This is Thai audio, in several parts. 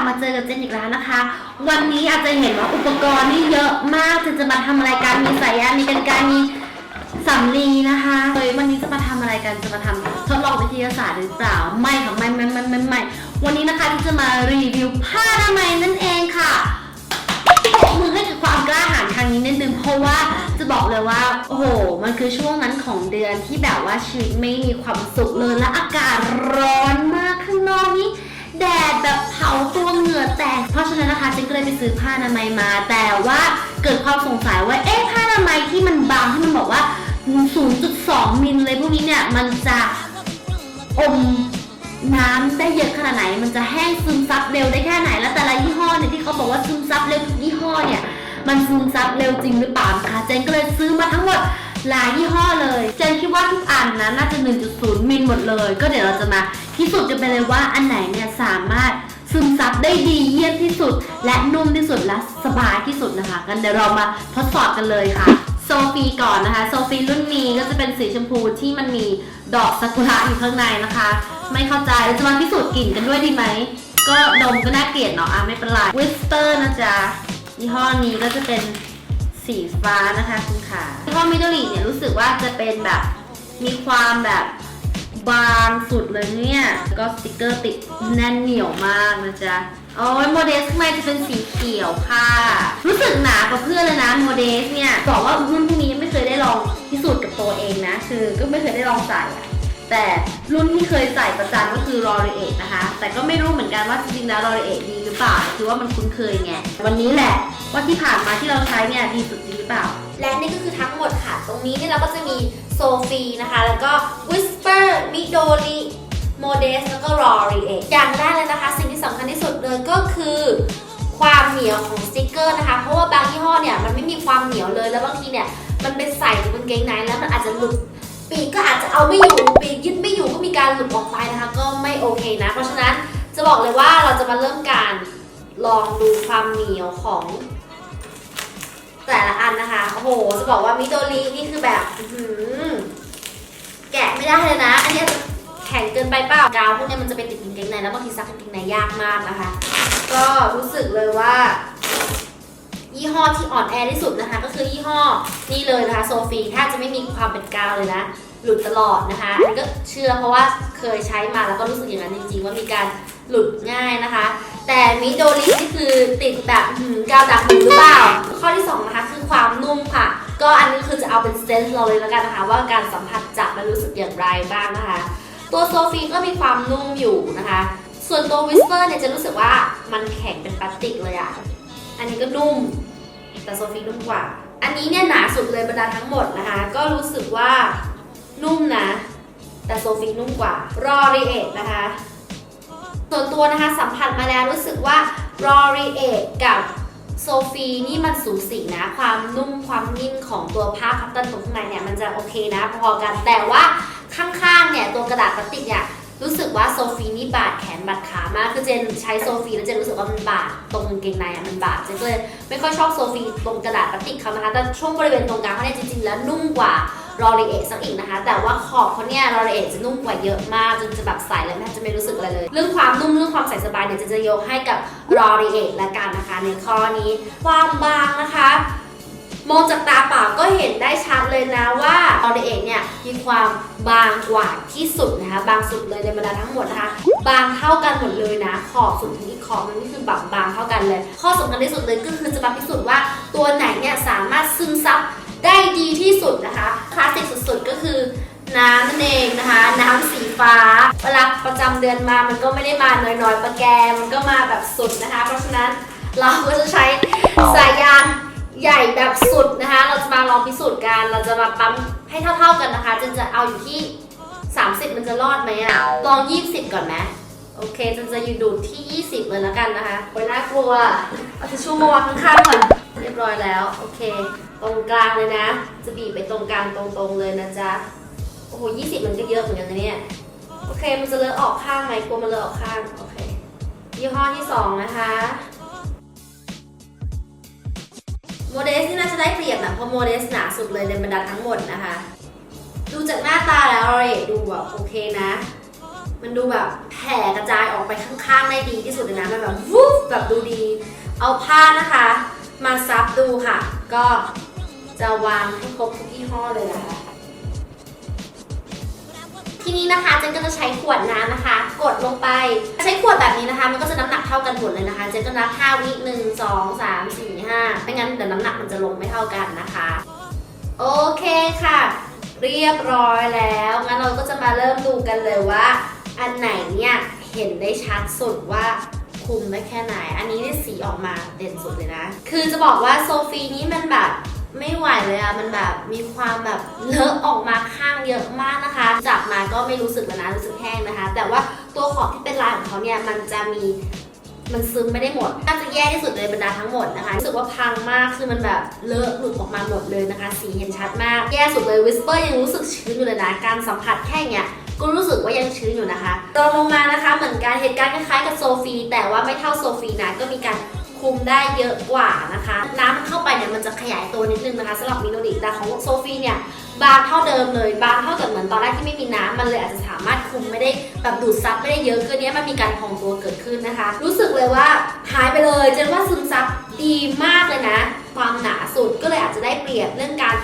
บมาเจอกับเจนอีกแล้วนะคะ วันนี้อาจจะเห็นว่าอุปกรณ์นี่เยอะมากเจนจะมาทำอะไรกันมีสายยางมีกันไกรมีสำลีนะคะเฮ้ยวันนี้จะมาทำอะไรกันจะมาทำทดลองวิทยาศาสตร์หรือเปล่าไม่ค่ะไม่ไม่ไม่ไม่ไม่วันนี้นะคะที่จะมารีวิวผ้าอนามัยนั่นเองค่ะปรบมือให้กับความกล้าหาญครั้งนี้นิดนึงเพราะว่าจะบอกเลยว่าโอ้โห มันคือช่วงนั้นของเดือนที่แบบว่าชีวิตไม่มีความสุขเลยและอากาศร้อนมากข้างนอกนี่แดด เพราะฉะนั้นนะคะฉันก็เลยไปซื้อผ้าอนามัยมา แต่ว่าเกิดความสงสัยว่าเอ๊ะผ้าอนามัยที่มันบางที่มันบอกว่า 0.2 มิลเลยพวกนี้เนี่ยมันจะอมน้ำได้เยอะขนาดไหน มันจะแห้งซึมซับเร็วได้แค่ไหน แล้วแต่ละยี่ห้อเนี่ยที่เขาบอกว่าซึมซับเร็วทุกยี่ห้อเนี่ยมันซึมซับเร็วจริงหรือเปล่าคะเจนก็เลยซื้อมาทั้งหมดหลายยี่ห้อเลย เจนคิดว่าทุกอันนะน่าจะ 1.0 มิลหมดเลย ก็เดี๋ยวเราจะมาพิสูจน์กันไปเลยว่าอันไหนเนี่ยสามารถ ได้ดีเยี่ยมที่สุด และนุ่มที่สุดและสบายที่สุดนะคะกันเดี๋ยวเรามาทดสอบกันเลยค่ะโซฟีก่อนนะคะโซฟีรุ่นนี้ก็จะเป็นสีชมพูที่มันมีดอกซากุระอยู่ข้างในนะคะ ไม่เข้าใจเราจะมาพิสูจน์กลิ่นกันด้วยดีไหมก็ดมก็น่าเกลียดเนาะอะไม่เป็นไร Whisper นะจ๊ะยี่ห้อนี้ก็จะเป็นสีฟ้านะคะคุณขายี่ห้อมิโดริเนี่ยรู้สึกว่าจะเป็นแบบมีความแบบ บางสุดเลยเนี่ยแล้วก็สติกเกอร์ติดแน่นเหนียวมากนะจ๊ะโอ้ยโมเดสข้างในจะเป็นสีเขียวค่ะ รู้สึกหนากว่าเพื่อนเลยนะโมเดสเนี่ยบอกว่ารุ่นพวกนี้ยังไม่เคยได้ลองพิสูจน์กับตัวเองนะ คือก็ไม่เคยได้ลองใส่อะแต่รุ่นที่เคยใส่ประจำก็คือ l o r i e นะคะ แต่ก็ไม่รู้เหมือนกันว่าจริงๆแล้ว l o r i e ดีหรือเปล่าคือว่ามันคุ้นเคยไงวันนี้แหละว่าที่ผ่านมาที่เราใช้เนี่ยดีสุดจริงหรือเปล่า และนี่ก็คือทั้งหมดค่ะ ตรงนี้เนี่ยเราก็จะมีโซฟีนะคะ แล้วก็ Whisper Midori m o d e s แล้วก็ r o r i e ออย่างแรกเลยนะคะ สิ่งที่สำคัญที่สุดเลยก็คือความเหนียวของสติกเกอร์นะคะ เพราะว่าบางยี่ห้อเนี่ยมันไม่มีความเหนียวเลย แล้วบางทีเนี่ยมันเป็นใส่ในเกงในแล้วมันอาจจะหลุดปีกก็อาจจะเอาไม่อยู่ปีกยึดไม่อยู่ก็มีการหลุดออกไปนะคะ ก็ไม่โอเคนะ เพราะฉะนั้นจะบอกเลยว่าเราจะมาเริ่มการลองดูความเหนียวของ แต่ละอันนะคะ โอ้โห จะบอกว่ามิโดรินี่คือแบบแกะไม่ได้เลยนะ อันนี้แข็งเกินไปเปล่ากาวพวกนี้มันจะไปติดกางเกงในแล้วบางทีซักกางเกงในยากมากนะคะ ก็รู้สึกเลยว่า ยี่ห้อที่อ่อนแอที่สุดนะคะ ก็คือยี่ห้อนี่เลยนะคะโซฟีถ้าจะไม่มีความเป็นกาวเลยนะหลุดตลอดนะคะอันนี้ก็เชื่อเพราะว่าเคยใช้มาแล้วก็รู้สึกอย่างนั้นจริงๆ ว่ามีการหลุดง่ายนะคะ แต่มิโดรินี่คือติดแบบกาวดักหูหรือเปล่า ก็อันนี้คือจะเอาเป็นเซนส์เราเลยแล้วกันนะคะ ว่าการสัมผัสจับแล้วรู้สึกอย่างไรบ้างนะคะ ตัวโซฟีก็มีความนุ่มอยู่นะคะ ส่วนตัววิสเปอร์เนี่ยจะรู้สึกว่ามันแข็งเป็นพลาสติกเลยอะอันนี้ก็นุ่ม แต่โซฟีนุ่มกว่า อันนี้เนี่ยหนาสุดเลยบรรดาทั้งหมดนะคะ ก็รู้สึกว่านุ่มนะ แต่โซฟีนุ่มกว่ารอรีเอทนะคะส่วนตัวนะคะสัมผัสมาแล้วรู้สึกว่ารอรีเอทกับ โซฟีนี่มันสูสีนะ ความนุ่มความนิ่มของตัวผ้าคัตเตอร์ตรงข้างในเนี่ยมันจะโอเคนะพอกันแต่ว่าข้างๆเนี่ยตัวกระดาษพลาสติกเนี่ยรู้สึกว่าโซฟีนี่บาดแขนบาดขามากคือเจนใช้โซฟีแล้วเจนรู้สึกว่ามันบาดตรงกางเกงในอะมันบาดเจนก็เลยไม่ค่อยชอบโซฟีตรงกระดาษพลาสติกเขานะคะแต่ช่วงบริเวณตรงกลางเขาเนี่ยจริงๆแล้วนุ่มกว่า รอรีเอทสักอีกนะคะ แต่ว่าขอบเขาเนี่ยรอรีเอทจะนุ่มกว่าเยอะมากจนจะแบบใส่แล้วแทบจะไม่รู้สึกอะไรเลย เรื่องความนุ่มเรื่องความใส่สบายเนี่ยจะจะยกให้กับรอรีเอทละกันนะคะ ในข้อนี้ความบางนะคะมองจากตาเปล่าก็เห็นได้ชัดเลยนะว่าออริเอทเนี่ยมีความบางกว่าที่สุดนะคะ บางสุดเลยในบรรดาทั้งหมดนะคะ บางเท่ากันหมดเลยนะ ขอบสุดถึงอีกขอบนึงนี่คือแบบบางเท่ากันเลย ข้อสำคัญที่สุดเลยก็คือจะมาพิสูจน์ว่าตัวไหนเนี่ยสามารถซึมซับ ได้ดีที่สุดนะคะคลาสสิกสุดๆก็คือน้ำนั่นเองนะคะ น้ำสีฟ้าเวลาประจำเดือนมามันก็ไม่ได้มาน้อยๆประแกมันก็มาแบบสุดนะคะ เพราะฉะนั้นเราก็จะใช้สายยางใหญ่แบบสุดนะคะ เราจะมาลองพิสูจน์กันเราจะมาปั๊มให้เท่าๆกันนะคะจนจะเอาอยู่ที่ 30 มันจะรอดไหมอะลอง 20 ก่อนไหมโอเคจนจะยู่ดูที่ 20เลยแล้วกันนะคะโอ้ยน่ากลัวเอาทิชชู่มาวางข้างๆก่อน ร้อยแล้ว โอเค ตรงกลางเลยนะ จะบีบไปตรงกลางตรงๆเลยนะจ๊ะ โอ้โหยี่สิบมันก็เยอะเหมือนกันนะเนี่ย โอเค มันจะเลอะออกข้างไหมกลัวมันเลอะออกข้าง โอเค ยี่ห้อที่สองนะคะโมเดสนี่น่าจะได้เปรียบนะเพราะโมเดสหนาสุดเลยในบรรดาทั้งหมดนะคะ ดูจากหน้าตาแล้วเรทดูแบบโอเคนะ มันดูแบบแผ่กระจายออกไปข้างๆได้ดีที่สุดเลยนะมันแบบวุบแบบดูดี เอาผ้านะคะ ก็จะวางให้ครบทุกยี่ห้อเลยนะคะทีนี้นะคะเจนก็จะใช้ขวดน้ำนะคะ กดลงไป ใช้ขวดแบบนี้นะคะ มันก็จะน้ำหนักเท่ากันหมดเลยนะคะ เจนก็นับ5วิหนึ่งสองสามสี่ห้าไม่งั้นเดี๋ยวน้ำหนักมันจะลงไม่เท่ากันนะคะ โอเคค่ะ เรียบร้อยแล้วงั้นเราก็จะมาเริ่มดูกันเลยว่า อันไหนเนี่ยเห็นได้ชัดสุดว่า คุมได้แค่ไหน อันนี้ได้สีออกมาเด่นสุดเลยนะ คือจะบอกว่าโซฟีนี้มันแบบไม่ไหวเลยอะมันแบบมีความแบบเลอะออกมาข้างเยอะมากนะคะ จับมาก็ไม่รู้สึกแล้วนะรู้สึกแห้งนะคะ แต่ว่าตัวขอบที่เป็นลายของเขาเนี่ยมันจะมีมันซึมไม่ได้หมด น่าจะแย่ที่สุดเลยบรรดาทั้งหมดนะคะรู้สึกว่าพังมาก คือมันแบบเลอะหลุดออกมาหมดเลยนะคะ สีเห็นชัดมาก แย่สุดเลยวิสเปอร์ยังรู้สึกชื้นอยู่เลยนะ การสัมผัสแค่เนี้ย ก็รู้สึกว่ายังชื้นอยู่นะคะรองลงมานะคะเหมือนกันเหตุการณ์คล้ายๆกับโซฟี แต่ว่าไม่เท่าโซฟีนะก็มีการคุมได้เยอะกว่านะคะ น้ำมันเข้าไปเนี่ยมันจะขยายตัวนิดนึงนะคะสำหรับมิโนดิแต่ของโซฟีเนี่ยบางเท่าเดิมเลยบางเท่ากับเหมือนตอนแรกที่ไม่มีน้ำมันเลยอาจจะสามารถคุมไม่ได้แบบดูดซับไม่ได้เยอะคืออนเนี้ยมันมีการพองตัวเกิดขึ้นนะคะ รู้สึกเลยว่าหายไปเลยเจนว่าซึมซับดีมากเลยนะ ความหนาสุดก็เลยอาจจะได้เปรียบเรื่องการ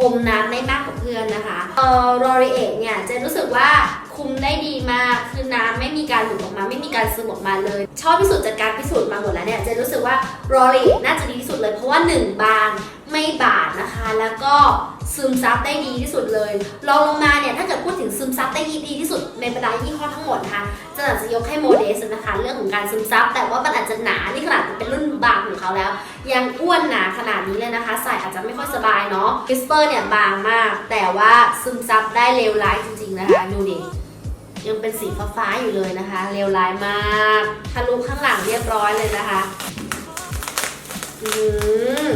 อมน้ำได้มากกว่าเพื่อนนะคะเอ่อรอริเอกเนี่ยเจนรู้สึกว่าคุมได้ดีมาก คือน้ำไม่มีการหลุดออกมา ไม่มีการซึมออกมาเลย ชอบพิสูจน์จากการพิสูจน์มาหมดแล้วเนี่ยเจนรู้สึกว่ารอริเอกน่าจะดีที่สุดเลย เพราะว่าหนึ่งบางไม่บาดนะคะ แล้วก็ ซึมซับได้ดีที่สุดเลยรองลงมาเนี่ยถ้าเกิดพูดถึงซึมซับได้ดีที่สุดในบรรดายี่ห้อทั้งหมดนะคะจะอาจจะยกให้โมเดสนะคะเรื่องของการซึมซับ แต่ว่ามันอาจจะหนานี่ขนาดเป็นรุ่นบางของเขาแล้ว ยังอ้วนหนาขนาดนี้เลยนะคะ ใส่อาจจะไม่ค่อยสบายเนาะวิสเปอร์เนี่ยบางมาก แต่ว่าซึมซับได้เลวร้ายจริงๆนะคะดูดิยังเป็นสีฟ้าๆอยู่เลยนะคะเลวร้ายมากทะลุข้างหลังเรียบร้อยเลยนะคะ อืม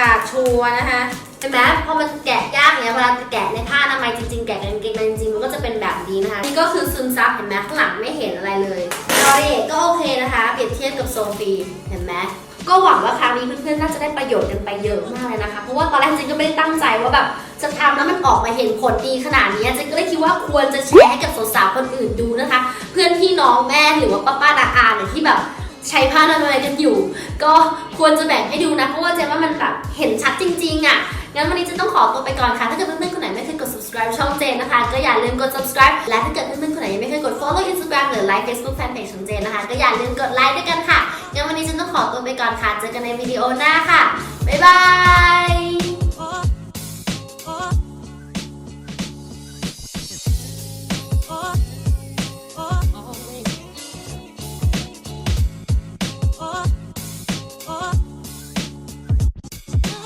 ขาดชัวร์นะคะเห็นไหมพอมันแกะยากเนี่ยเวลาแกะในผ้าอนามัยจริงๆ แกะกางเกงในจริงๆมันก็จะเป็นแบบนี้นะคะ นี่ก็คือซึมซับเห็นไหมข้างหลังไม่เห็นอะไรเลยรอเอกก็โอเคนะคะเปรียบเทียบกับโซฟีเห็นไหมก็หวังว่าครั้งนี้เพื่อนๆน่าจะได้ประโยชน์กันไปเยอะมากเลยนะคะ เพราะว่าตอนแรกจริงก็ไม่ได้ตั้งใจว่าแบบจะทำแล้วมันออกมาเห็นผลดีขนาดนี้จริงก็เลยคิดว่าควรจะแชร์ให้กับสาวๆคนอื่นดูนะคะ เพื่อนพี่น้องแม่หรือว่าป้าป้าๆอาๆเนี่ยที่แบบ ใช้ผ้าอนามัยกันอยู่ ก็ควรจะแบ่งให้ดูนะ เพราะว่าเจนว่ามันแบบเห็นชัดจริงๆอะงั้นวันนี้เจะต้องขอตัวไปก่อนค่ะ ถ้าเกิดเพื่อนๆคนไหนไม่เคยกด subscribe ช่องเจนนะคะ ก็อย่าลืมกด subscribe และถ้าเกิดเพื่อนๆคนไหนยังไม่เคยกด follow Instagram หรือ like Facebook fanpage ของเจนนะคะ ก็อย่าลืมกดไลค์ด้วยกันค่ะงั้นวันนี้เจนต้องขอตัวไปก่อนค่ะ เจอกันในวิดีโอหน้าค่ะบ๊ายบาย